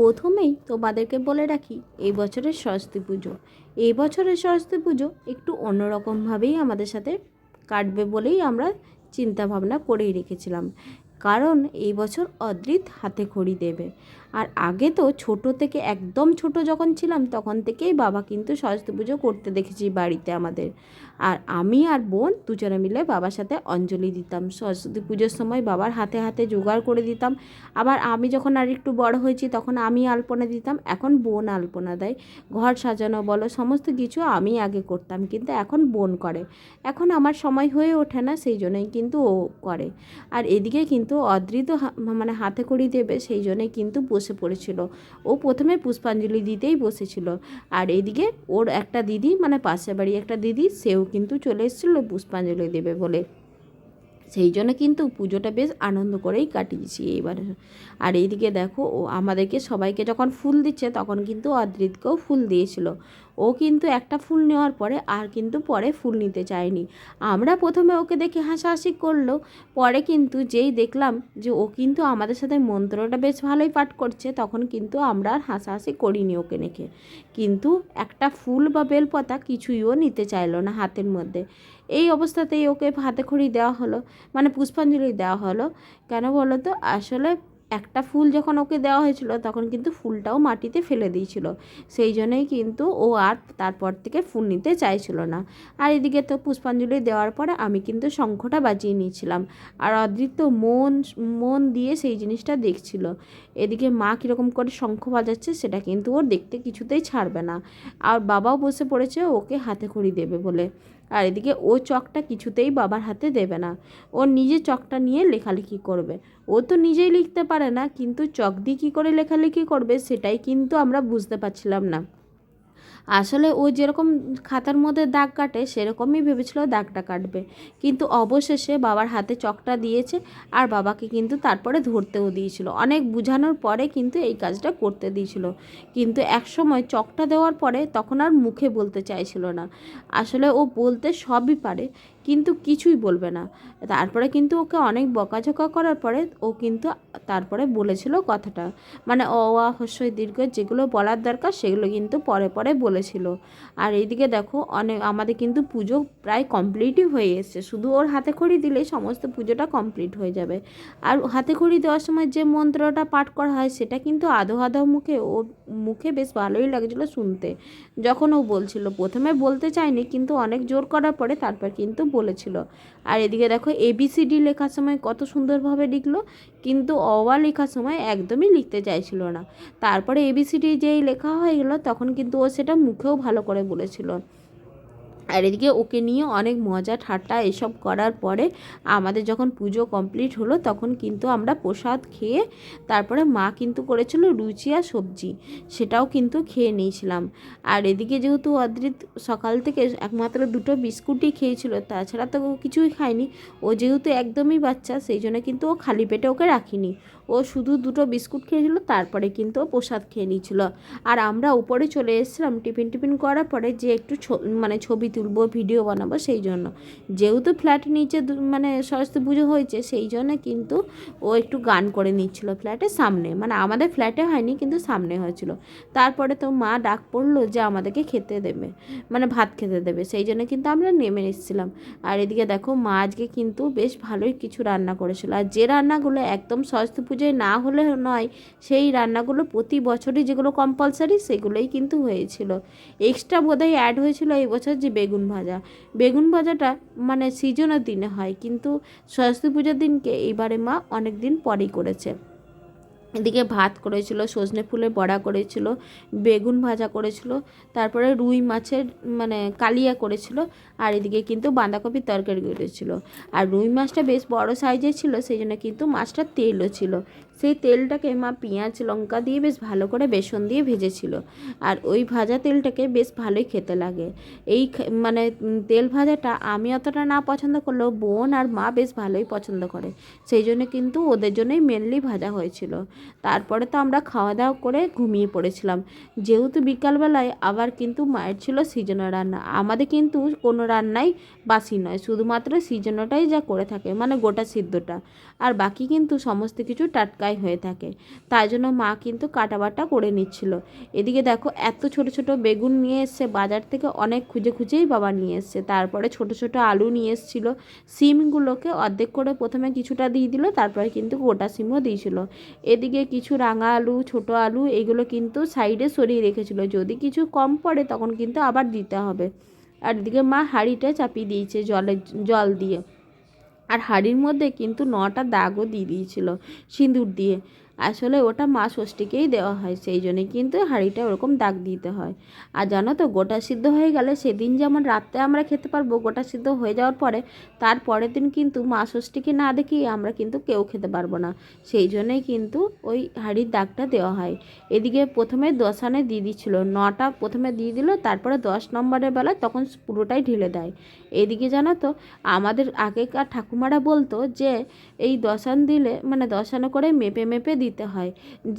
প্রথমেই তোমাদেরকে বলে রাখি, এই বছরের সরস্বতী পুজো। এই বছরের সরস্বতী পুজো একটু অন্যরকমভাবেই আমাদের সাথে কাটবে বলেই আমরা চিন্তা ভাবনা করেই রেখেছিলাম। কারণ এই বছর অদ্রিত হাতে খড়ি দেবে। আর আগে তো ছোট থেকে একদম ছোট যখন ছিলাম, তখন থেকেই বাবা কিন্তু সরস্বতী পুজো করতে দেখেছি বাড়িতে আমাদের। আর আমি আর বোন দুজনে মিলে বাবার সাথে অঞ্জলি দিতাম। সরস্বতী পুজোর সময় বাবার হাতে হাতে জোগাড় করে দিতাম। আবার আমি যখন আর একটু বড় হয়েছি, তখন আমি আলপনা দিতাম। এখন বোন আলপনা দেয়। ঘর সাজানো বলো, সমস্ত কিছু আমি আগে করতাম, কিন্তু এখন বোন করে। এখন আমার সময় হয়ে ওঠে না, সেই জন্যই কিন্তু ও করে। আর এদিকে কিন্তু অদৃত মানে হাতে করি দেবে, সেই জন্যই কিন্তু বসে পড়েছিল। ও প্রথমে পুষ্পাঞ্জলি দিতেই বসেছিল। আর এদিকে ওর একটা দিদি মানে পাশের বাড়ি একটা দিদি, সেও কিন্তু চলে এসেছিল পুষ্পাঞ্জলি দেবে বলে। সেই জন্য কিন্তু পুজোটা বেশ আনন্দ করেই কাটিয়েছি এইবারে আর এইদিকে দেখো, ও আমাদেরকে সবাইকে যখন ফুল দিচ্ছে, তখন কিন্তু অদ্রিতকেও ফুল দিয়েছিল। ও কিন্তু একটা ফুল নেওয়ার পরে আর কিন্তু পরে ফুল নিতে চায়নি। আমরা প্রথমে ওকে দেখে হাসাহাসি করল, পরে কিন্তু যেই দেখলাম যে ও কিন্তু আমাদের সাথে মন্ত্রটা বেশ ভালোই পাঠ করছে, তখন কিন্তু আমরা আর হাসাহাসি করিনি ওকে দেখে। কিন্তু একটা ফুল বা বেলপাতা কিছুই ও নিতে চাইলো না হাতের মধ্যে। এই অবস্থাতেই ওকে হাতে খড়ি দেওয়া হলো মানে পুষ্পাঞ্জলি দেওয়া হলো। কেন বলো তো? আসলে একটা ফুল যখন ওকে দেওয়া হয়েছিল, তখন কিন্তু ফুলটাও মাটিতে ফেলে দিয়েছিল। সেই জন্যই কিন্তু ও আর তারপর থেকে ফুল নিতে চাইছিল না। আর এদিকে তো পুষ্পাঞ্জলি দেওয়ার পরে আমি কিন্তু শঙ্খটা বাজিয়ে নিয়েছিলাম। আর অদৃত্য মন মন দিয়ে সেই জিনিসটা দেখছিল। এদিকে মা কীরকম করে শঙ্খ বাজাচ্ছে, সেটা কিন্তু ওর দেখতে কিছুতেই ছাড়বে না। আর বাবাও বসে পড়েছে, ওকে হাতে খড়ি দেবে বলে। আর এদিকে ও চকটা কিছুতেই বাবার হাতে দেবে না। ও নিজে চকটা নিয়ে লেখালেখি করবে। ও তো নিজেই লিখতে পারে না, কিন্তু চক দিয়ে কী করে লেখালেখি করবে সেটাই কিন্তু আমরা বুঝতে পারছিলাম না। আসলে ও যেরকম খাতার মধ্যে দাগ কাটে, সেরকমই ভেবেছিল দাগটা কাটবে। কিন্তু অবশেষে বাবার হাতে চকটা দিয়েছে আর বাবাকে কিন্তু তারপরে ধরতেও দিয়েছিল। অনেক বুঝানোর পরে কিন্তু এই কাজটা করতে দিয়েছিল। কিন্তু একসময় চকটা দেওয়ার পরে তখন আর মুখে বলতে চাইছিল না। আসলে ও বলতে সবই পারে। কিন্তু কিছুই বলবে না। তারপরে কিন্তু ওকে অনেক বকাঝকা করার পরে ও কিন্তু তারপরে বলেছিল কথাটা। মানে অ, আ হস্যই দীর্ঘ যেগুলো বলার দরকার সেগুলো কিন্তু পরে পরে বলেছিল। আর এইদিকে দেখো অনেক আমাদের কিন্তু পুজো প্রায় কমপ্লিটই হয়ে এসছে। শুধু ওর হাতে খড়ি দিলেই সমস্ত পুজোটা কমপ্লিট হয়ে যাবে। আর হাতে খড়ি দেওয়ার সময় যে মন্ত্রটা পাঠ করা হয় সেটা কিন্তু আধো আধো মুখে, ও মুখে বেশ ভালোই লাগছিল শুনতে। যখন ও বলছিল, প্রথমে বলতে চায়নি কিন্তু অনেক জোর করার পরে তারপর কিন্তু বলেছিল। আর এদিকে দেখো এবিসিডি লেখার সময় কত সুন্দরভাবে লিখলো, কিন্তু অওয়া লেখার সময় একদমই লিখতে চাইছিল না। তারপরে এবিসিডি যেই লেখা হয়ে গেলো, তখন কিন্তু ও সেটা মুখেও ভালো করে বলেছিল। আর এদিকে ওকে নিয়ে অনেক মজা ঠাট্টা এসব করার পরে আমাদের যখন পুজো কমপ্লিট হলো তখন কিন্তু আমরা প্রসাদ খেয়ে তারপরে মা কিন্তু করেছিল রুচি আর সবজি, সেটাও কিন্তু খেয়ে নিয়েছিলাম। আর এদিকে যেহেতু অদ্রিত সকাল থেকে একমাত্র দুটো বিস্কুটই খেয়েছিল, তাছাড়া তো কিছুই খায়নি। ও যেহেতু একদমই বাচ্চা, সেই জন্য কিন্তু ও খালি পেটে ওকে রাখিনি। ও শুধু দুটো বিস্কুট খেয়েছিল, তারপরে কিন্তু ও প্রসাদ খেয়ে নিয়েছিল। আর আমরা উপরে চলে এসেছিলাম টিফিন টিফিন করার পরে যে একটু মানে ছবি তুলবো, ভিডিও বানাবো সেই জন্য। যেহেতু ফ্ল্যাট নিচে মানে সরস্বতী পুজো হয়েছে, সেই জন্য কিন্তু ও একটু গান করে নিচ্ছিল ফ্ল্যাটের সামনে। মানে আমাদের ফ্ল্যাটে হয়নি, কিন্তু সামনে হয়েছিল। তারপরে তো মা ডাক পড়ল যে আমাদেরকে খেতে দেবে মানে ভাত খেতে দেবে। সেই জন্য কিন্তু আমরা নেমে এসেছিলাম। আর এদিকে দেখো, মা আজকে কিন্তু বেশ ভালোই কিছু রান্না করেছিল। আর যে রান্নাগুলো একদম সরস্বতী পুজোয় না হলে নয়, সেই রান্নাগুলো প্রতি বছরই যেগুলো কম্পালসারি সেগুলোই কিন্তু হয়েছিল। এক্সট্রা বোধহয় অ্যাড হয়েছিল এই বছর যে বেগুন ভাজা। বেগুন ভাজাটা মানে সিজনের দিনে হয়, কিন্তু সরস্বতী পূজার দিনকে এইবারে মা অনেক দিন পরেই করেছে। এদিকে ভাত করেছিল, সজনে ফুলের বড়া করেছিল, বেগুন ভাজা করেছিল, তারপরে রুই মাছের মানে কালিয়া করেছিল, আর এদিকে কিন্তু বাঁধাকপির তরকারি করেছিল। আর রুই মাছটা বেশ বড় সাইজের ছিল, সেই জন্য কিন্তু মাছটা তেলও ছিল। সেই তেলটাকে মা পেঁয়াজ, লঙ্কা দিয়ে বেশ ভালো করে বেসন দিয়ে ভেজেছিল। আর ওই ভাজা তেলটাকে বেশ ভালোই খেতে লাগে। এই মানে তেল ভাজাটা আমি অতটা না পছন্দ করলেও বোন আর মা বেশ ভালোই পছন্দ করে। সেই জন্য কিন্তু ওদের জন্যই মেনলি ভাজা হয়েছিল। তারপরে তো আমরা খাওয়া দাওয়া করে ঘুমিয়ে পড়েছিলাম। যেহেতু বিকালবেলায় আবার কিন্তু মায়ের ছিল সিজনের রান্না। আমাদের কিন্তু কোনো রান্নাই বাসি নয়। শুধুমাত্র সিজনটাই যা করে থাকে মানে গোটা সিদ্ধটা। আর বাকি কিন্তু সমস্ত কিছু টাটকাই জায়গায় হয়ে থাকে। তাই জন্য মা কিন্তু কাটা বাটা করে নিচ্ছিল। এদিকে দেখো, এত ছোট ছোট বেগুন নিয়ে এসছে, বাজার থেকে অনেক খুঁজে খুঁজেই বাবা নিয়ে এসছে। তারপরে ছোট ছোট আলু নিয়ে এসছিল। সিমগুলোকে অর্ধেক করে প্রথমে কিছুটা দিয়ে দিল, তারপরে কিন্তু গোটা সিমও দিয়েছিল। এদিকে কিছু রাঙা আলু, ছোট আলু, এগুলো কিন্তু সাইডে সরিয়ে রেখেছিল। যদি কিছু কম পড়ে তখন কিন্তু আবার দিতে হবে। আর এদিকে মা হাঁড়িটা চাপিয়ে দিয়েছে জলে জল দিয়ে। আর হাড়ির মধ্যে কিন্তু নটা দাগও দিয়ে দিয়েছিল সিঁদুর দিয়ে। আসলে ওটা মা ষষ্ঠীকেই দেওয়া হয়, সেই জন্যই কিন্তু হাঁড়িটা ওরকম দাগ দিতে হয়। আর জানো তো, গোটা সিদ্ধ হয়ে গেলে সেদিন যেমন রাত্রে আমরা খেতে পারব গোটা সিদ্ধ হয়ে যাওয়ার পরে, তার পরের দিন কিন্তু মা ষষ্ঠীকে না দেখিয়ে আমরা কিন্তু কেউ খেতে পারব না। সেই জন্যই কিন্তু ওই হাঁড়ির দাগটা দেওয়া হয়। এদিকে প্রথমে দশানে দিয়ে দিচ্ছিল, নটা প্রথমে দিয়ে দিল, তারপরে দশ নম্বরের বেলা তখন পুরোটাই ঢেলে দেয়। এদিকে জানো তো, আমাদের আগেকার ঠাকুমারা বলতো যে, এই দশান দিলে মানে দশানো করে মেপে মেপে দিতে হয়।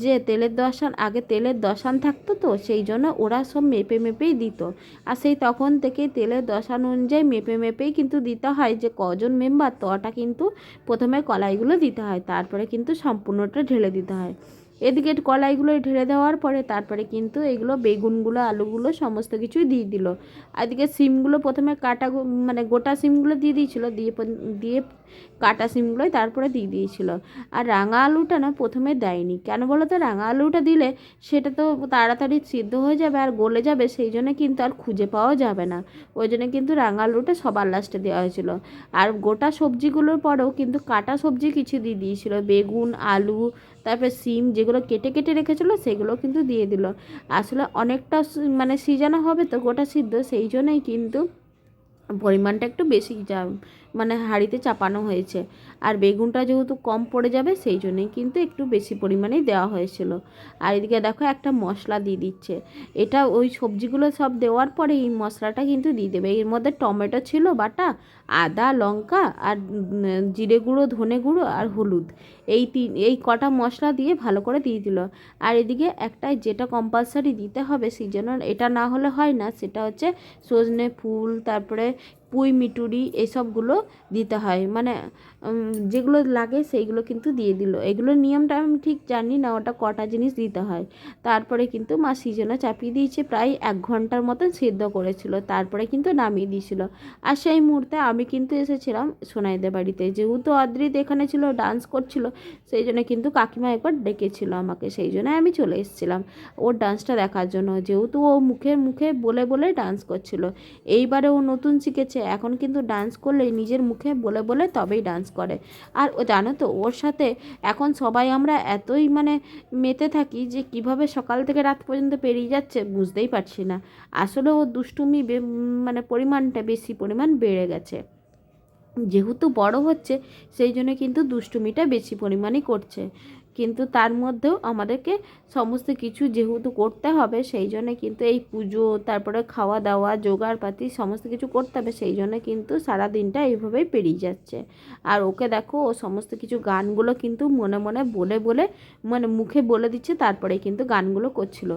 যে তেলের দশান, আগে তেলের দশান থাকতো তো, সেই জন্য ওরা সব মেপে মেপেই দিত। আর সেই তখন থেকে তেলের দশান অনুযায়ী মেপে মেপেই কিন্তু দিতে হয় যে কজন মেম্বার তটা কিন্তু প্রথমে কলাইগুলো দিতে হয়, তারপরে কিন্তু সম্পূর্ণটা ঢেলে দিতে হয়। এদিকে কলাইগুলো ঢেলে দেওয়ার পরে তারপরে কিন্তু এগুলো, বেগুনগুলো, আলুগুলো সমস্ত কিছুই দিয়ে দিল। এদিকে সিমগুলো প্রথমে কাটা মানে গোটা সিমগুলো দিয়ে দিয়েছিল, দিয়ে দিয়ে কাটা সিমগুলোই তারপরে দিয়ে দিয়েছিল। আর রাঙা আলুটা না প্রথমে দেয়নি। কেন বলো তো? রাঙা আলুটা দিলে সেটা তো তাড়াতাড়ি সিদ্ধ হয়ে যাবে আর গলে যাবে, সেই জন্য কিন্তু আর খুঁজে পাওয়া যাবে না। ওই জন্য কিন্তু রাঙা আলুটা সবার লাস্টে দেওয়া হয়েছিল। আর গোটা সবজিগুলোর পরেও কিন্তু কাটা সবজি কিছু দিয়ে দিয়েছিল। বেগুন, আলু, তারপরে সিম, যেগুলো কেটে কেটে রেখেছিলো, সেগুলো কিন্তু দিয়ে দিল। আসলে অনেকটা মানে সিজানো হবে তো গোটা সিদ্ধ, সেই জন্যই কিন্তু পরিমাণটা একটু বেশি যা মানে হাঁড়িতে চাপানো হয়েছে। আর বেগুনটা যেহেতু কম পড়ে যাবে, সেই জন্যই কিন্তু একটু বেশি পরিমাণেই দেওয়া হয়েছিল। আর এদিকে দেখো একটা মশলা দিয়ে দিচ্ছে। এটা ওই সবজিগুলো সব দেওয়ার পরে এই মশলাটা কিন্তু দিয়ে দেবে। এর মধ্যে টমেটো ছিল, বাটা, আদা, লঙ্কা আর জিরে গুঁড়ো, ধনে গুঁড়ো আর হলুদ। এই তিন, এই কটা মশলা দিয়ে ভালো করে দিয়ে দিল। আর এদিকে একটা যেটা কম্পালসারি দিতে হবে, সেই জন্য এটা না হলে হয় না, সেটা হচ্ছে সজনে ফুল, তারপরে পুঁই, মিটুরি এসবগুলো দিতে হয়। মানে যেগুলো লাগে সেইগুলো কিন্তু দিয়ে দিল। এগুলোর নিয়মটা আমি ঠিক জানি না, ওটা কটা জিনিস দিতে হয়। তারপরে কিন্তু মা সিজনে চাপিয়ে দিয়েছে, প্রায় এক ঘণ্টার মতন সিদ্ধ করেছিল। তারপরে কিন্তু নামিয়ে দিয়েছিল। আর সেই মুহূর্তে আমি কিন্তু এসেছিলাম সোনাইদের বাড়িতে। যেহেতু অদ্রিত এখানে ছিল, ডান্স করছিল, সেই জন্য কিন্তু কাকিমা একবার ডেকেছিল আমাকে। সেই জন্য আমি চলে এসেছিলাম ওর ডান্সটা দেখার জন্য। যেহেতু ও মুখের মুখে বলে বলে ডান্স করছিল। এইবারে ও নতুন শিখেছে। এখন কিন্তু ডান্স করলে নিজের মুখে বলে বলে তবেই ডান্স করে। আর ও জানো তো, ওর সাথে এখন সবাই আমরা এতই মানে মেতে থাকি যে কীভাবে সকাল থেকে রাত পর্যন্ত পেরিয়ে যাচ্ছে বুঝতেই পারছি না। আসলে ও দুষ্টুমি মানে পরিমাণটা বেশি পরিমাণ বেড়ে গেছে। যেহেতু বড় হচ্ছে, সেই জন্য কিন্তু দুষ্টুমিটা বেশি পরিমাণই করছে। কিন্তু তার মধ্যেও আমাদেরকে সমস্ত কিছু যেহেতু করতে হবে, সেই জন্যে কিন্তু এই পুজো, তারপরে খাওয়া দাওয়া জোগাড়পাতি সমস্ত কিছু করতে হবে, সেই জন্য কিন্তু সারা দিনটা এইভাবেই পেরিয়ে যাচ্ছে। আর ওকে দেখো, ও সমস্ত কিছু গানগুলো কিন্তু মনে মনে বলে বলে মানে মুখে বলে দিচ্ছে, তারপরে কিন্তু গানগুলো করছিল।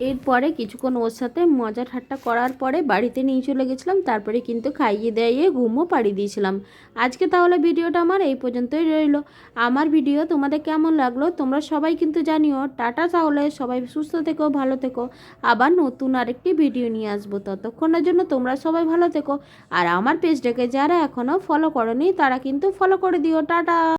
এরপরে কিছুক্ষণ ওর সাথে মজা ঠাট্টা করার পরে বাড়িতে নিয়ে চলে গেছিলাম, তারপরে কিন্তু খাইয়ে দাইয়ে ঘুমও পাড়িয়ে দিয়েছিলাম। আজকে তাহলে ভিডিওটা আমার এই পর্যন্তই রইল। আমার ভিডিও তোমাদের কেমন লাগল তোমরা সবাই কিন্তু জানিও। টাটা তাহলে, সবাই সুস্থ থেকো, ভালো থেকো। আবার নতুন আরেকটি ভিডিও নিয়ে আসব। ততক্ষণের জন্য তোমরা সবাই ভালো থেকো। আর আমার পেজটাকে যারা এখনও ফলো করনি, তারা কিন্তু ফলো করে দিও। টাটা!